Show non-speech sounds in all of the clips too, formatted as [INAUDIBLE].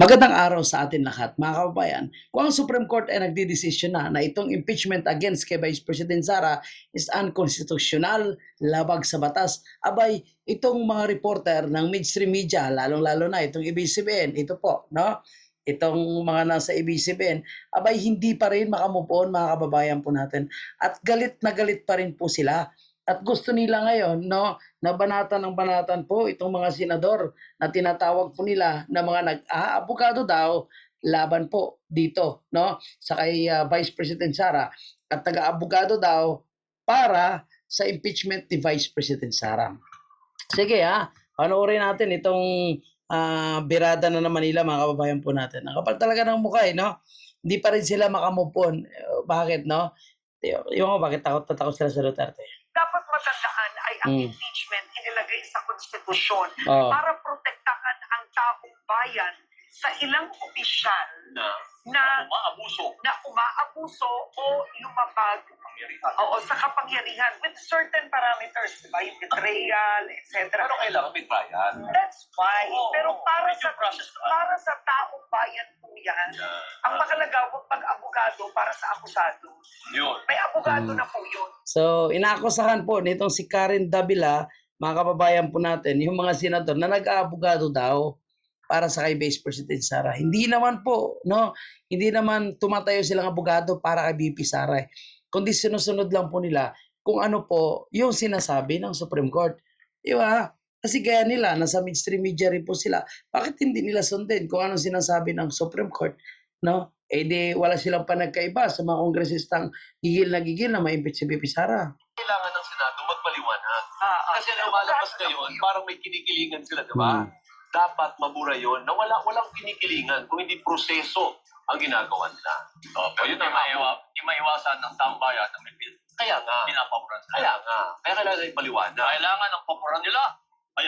Magandang araw sa atin lahat, mga kababayan. Kung ang Supreme Court ay nagdidesisyon na na itong impeachment against kay Vice President Sara is unconstitutional, labag sa batas, abay, itong mga reporter ng mainstream media, lalong-lalo na itong ABCBN, ito po, no? Itong mga nasa ABCBN, abay, hindi pa rin makamove on, mga kababayan po natin. At galit na galit pa rin po sila. At gusto nila ngayon, no, na banatan ng banatan po itong mga senador na tinatawag po nila na mga nag-aabogado daw laban po dito, no, sa kay ah, Vice President Sara at taga-abogado daw para sa impeachment ni Vice President Sara. Sige ha, panoorin natin itong ah, birada na naman nila mga kababayan po natin. Ang kapal talaga ng mukha eh, no? Hindi pa rin sila makamove. Eh, Bakit, no? Yung, bakit takot na takot sila sa Duterte. Dapat matandaan ay ang Mm. impeachment inilagay sa konstitusyon Oo. para protektahan ang taong bayan sa ilang opisyal na na umaabuso na umaabuso o lumabag oo, sa kapangyarihan with certain parameters, di ba? Yung betrayal, etc. Pero kailangan may trial. That's fine. Oo, Pero para sa para sa taong bayan yan, ang makalaga huwag pag-abogado para sa akusado. Yun. May abogado Mm. na po yun. So, inaakusahan po nitong si Karen Davila, mga kababayan po natin, yung mga senador na nag-aabogado daw para sa kay Vice President Sara. Hindi naman po, no? Hindi naman tumatayo silang abogado para kay VP Sara. eh. Kundi sinusunod lang po nila kung ano po yung sinasabi ng Supreme Court. Di ba? Kasi kaya nila, nasa mainstream media rin po sila. Bakit hindi nila sundin kung anong sinasabi ng Supreme Court? No? Eh di wala silang panagkaiba sa mga kongresistang gigil na gigil na ma-impeach si VP Sara. Kailangan ng Senado magpaliwanag. Ah, ah, Kasi lumalabas ngayon, parang may kinikilingan sila, di ba? Hmm. Dapat mabura yon na wala, walang kinikilingan kung hindi proseso ang ginagawa nila. Oh, pero yun ang Di maiwasan ng taong bayan na may Kaya nga. pinapaboran sa Kaya nga. Kaya kailangan ipaliwanag. Kailangan ang paboran nila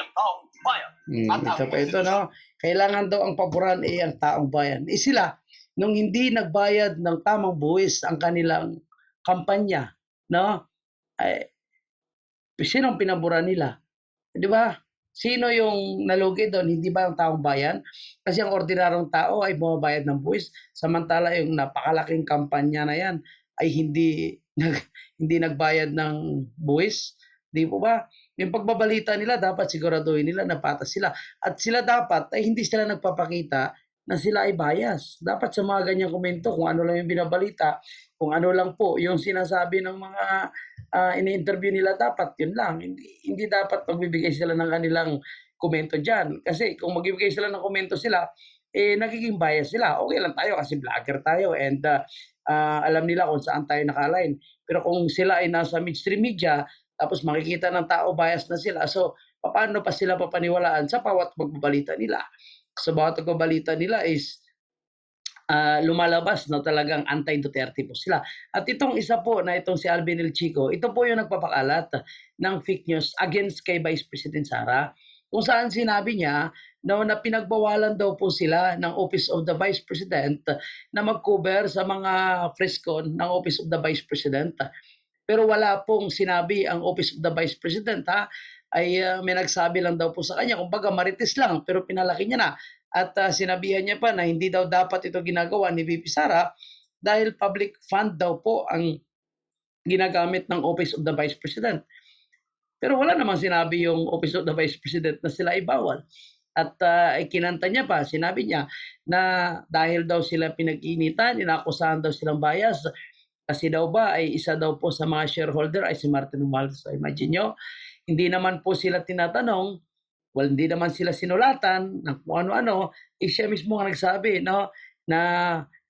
ang taong bayan. Mm, At ito pa ito, no? Kailangan daw ang paboran ay ang taong bayan. Eh sila, nung hindi nagbayad ng tamang buwis ang kanilang kampanya, no? Ay, sino ang pinaboran nila? Di ba? Sino yung nalugi doon? Hindi ba ang taong bayan? Kasi ang ordinaryong tao ay bumabayad ng buwis. Samantala yung napakalaking kampanya na yan ay hindi [LAUGHS] nag, hindi nagbayad ng buwis. Di po ba? Yung pagbabalita nila, dapat siguraduhin nila na patas sila. At sila dapat ay hindi sila nagpapakita na sila ay bias. Dapat sa mga ganyang komento, kung ano lang yung binabalita, kung ano lang po yung sinasabi ng mga ah, ini-interview nila, dapat yun lang. Hindi, hindi dapat magbibigay sila ng kanilang komento dyan. Kasi kung magbibigay sila ng komento sila, eh nagiging bias sila. Okay lang tayo kasi vlogger tayo and ah, ah, alam nila kung saan tayo naka-align. Pero kung sila ay nasa mainstream media, tapos makikita ng tao bias na sila. So, paano pa sila papaniwalaan sa bawat pagbabalita nila? Sa bawat pagbabalita nila is ah, lumalabas na talagang anti-Duterte po sila. At itong isa po na itong si Alvin El Chico, ito po yung nagpapakalat ng fake news against kay Vice President Sara kung saan sinabi niya na, na pinagbawalan daw po sila ng Office of the Vice President na mag-cover sa mga frescon ng Office of the Vice President. Pero wala pong sinabi ang Office of the Vice President ha, ay ah, may nagsabi lang daw po sa kanya, kumbaga marites lang, pero pinalaki niya na. At ah, sinabihan niya pa na hindi daw dapat ito ginagawa ni VP Sara dahil public fund daw po ang ginagamit ng Office of the Vice President. Pero wala namang sinabi yung Office of the Vice President na sila ay bawal. At ay kinanta niya pa, sinabi niya na dahil daw sila pinag-initan, inakusahan daw silang bias, kasi daw ba ay isa daw po sa mga shareholder ay si Martin Romualdez. So imagine nyo, hindi naman po sila tinatanong, well, hindi naman sila sinulatan ng kung ano-ano, eh siya mismo ang nagsabi, no, na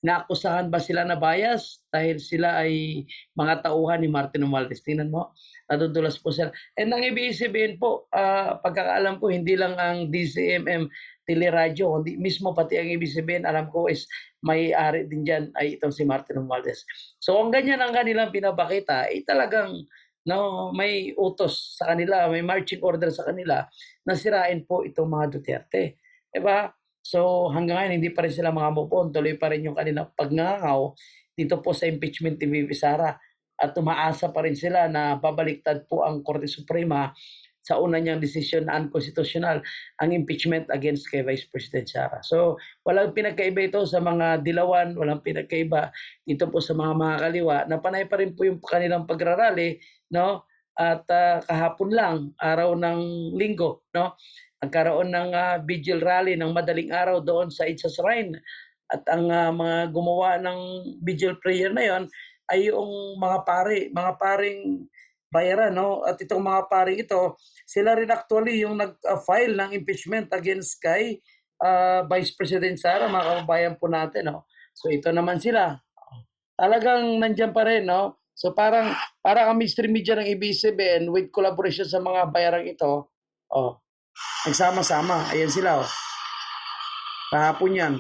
naakusahan ba sila na bias dahil sila ay mga tauhan ni Martin Romualdez. Tingnan mo, nadudulas po sila. And ang ibig sabihin po, ah, pagkakaalam ko, hindi lang ang DCMM teleradyo, kundi mismo pati ang ibig sabihin, alam ko is may-ari din dyan ay itong si Martin Romualdez. So ang ganyan ang kanilang pinapakita, ay talagang no, may utos sa kanila, may marching order sa kanila na sirain po itong mga Duterte. Diba? So hanggang ngayon hindi pa rin sila mga move tuloy pa rin yung kanilang pagngangaw dito po sa impeachment ni Vivi Sara at umaasa pa rin sila na babaliktad po ang Korte Suprema sa una niyang desisyon na unconstitutional ang impeachment against kay Vice President Sara. So, walang pinagkaiba ito sa mga dilawan, walang pinagkaiba dito po sa mga mga kaliwa na panay pa rin po yung kanilang pagrarally, no? At ah, kahapon lang, araw ng linggo, no? Nagkaroon ng ah, vigil rally ng madaling araw doon sa Itza Shrine. At ang ah, mga gumawa ng vigil prayer na yon ay yung mga pare, mga paring bayaran, no? At itong mga paring ito, sila rin actually yung nag-file ng impeachment against kay ah, Vice President Sara, mga kababayan po natin, no? So ito naman sila. Talagang nandiyan pa rin, no? So parang parang ang mystery media ng ABS-CBN with collaboration sa mga bayarang ito, oh, nagsama-sama. Ayan sila, oh. Kahapon yan.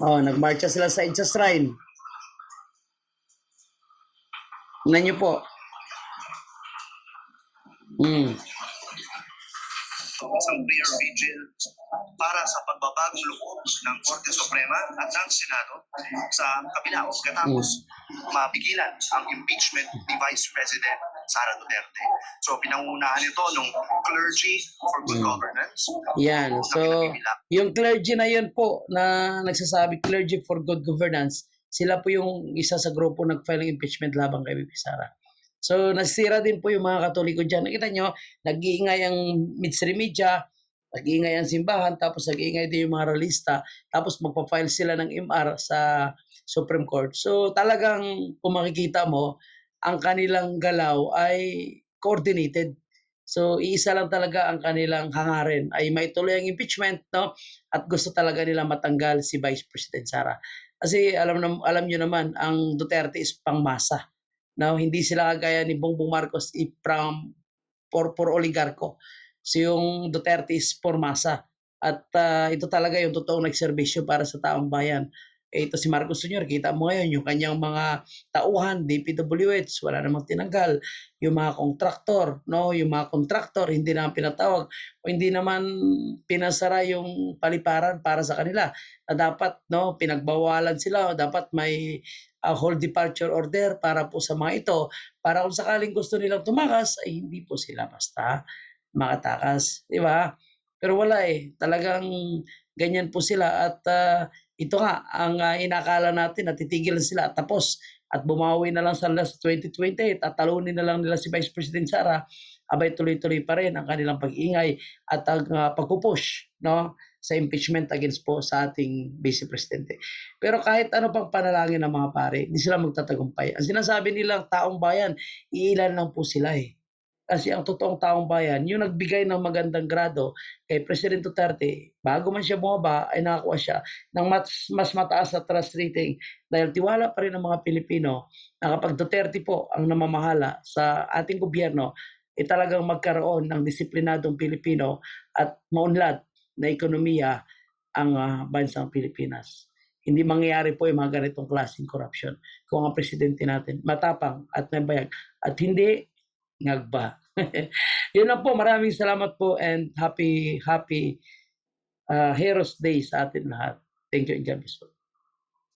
Oh, nagmarcha sila sa Itza Shrine. Tingnan niyo po. Mm. isang prayer vigil para sa pagbabagong loob ng Korte Suprema at ng Senado sa kabila o katapos mapigilan ang impeachment ni Vice President Sara Duterte. So pinangunahan ito ng Clergy for Good Mm. Governance Yan. So, yung clergy na yun po na nagsasabi Clergy for Good Governance, sila po yung isa sa grupo nag-file ng impeachment labang kay Bibi Sara. So, nasira din po yung mga katoliko dyan. Nakita nyo, nag-iingay ang midstream media, nag-iingay ang simbahan, tapos nag-iingay din yung mga realista, tapos magpa-file sila ng MR sa Supreme Court. So, talagang kung makikita mo, ang kanilang galaw ay coordinated. So, iisa lang talaga ang kanilang hangarin ay maituloy ang impeachment, no? At gusto talaga nila matanggal si Vice President Sara. Kasi alam na, alam niyo naman, ang Duterte is pangmasa. No, hindi sila kagaya ni Bongbong Marcos from for, for oligarko. So yung Duterte is for masa. At ah, ito talaga yung totoong nagserbisyo para sa taong bayan. Eh, ito si Marcos Sr., kita mo ngayon yung kanyang mga tauhan, DPWH, wala namang tinanggal. Yung mga kontraktor, no? yung mga kontraktor, hindi naman pinatawag o hindi naman pinasara yung paliparan para sa kanila na dapat no pinagbawalan sila dapat may uh, whole departure order para po sa mga ito para kung sakaling gusto nilang tumakas ay hindi po sila basta makatakas di ba pero wala eh talagang ganyan po sila at ah, ito nga ang ah, inakala natin na titigilan sila at tapos at bumawi na lang sa last 2028 at talunin na lang nila si Vice President Sara abay tuloy-tuloy pa rin ang kanilang pag-ingay at ang uh, pagpupush no sa impeachment against po sa ating Vice Presidente. Pero kahit ano pang panalangin ng mga pare, hindi sila magtatagumpay. Ang sinasabi nilang taong bayan, iilan lang po sila eh. Kasi ang totoong taong bayan, yung nagbigay ng magandang grado kay President Duterte, bago man siya bumaba, ay nakakuha siya ng mas, mas mataas na trust rating dahil tiwala pa rin ng mga Pilipino na kapag Duterte po ang namamahala sa ating gobyerno, ay talagang magkaroon ng disiplinadong Pilipino at maunlad na ekonomiya ang ah, bansang Pilipinas. Hindi mangyayari po yung mga ganitong klaseng corruption kung ang presidente natin matapang at nabayag at hindi ngagba. [LAUGHS] Yun lang po. Maraming salamat po and happy, happy uh, Heroes Day sa atin lahat. Thank you and God bless po.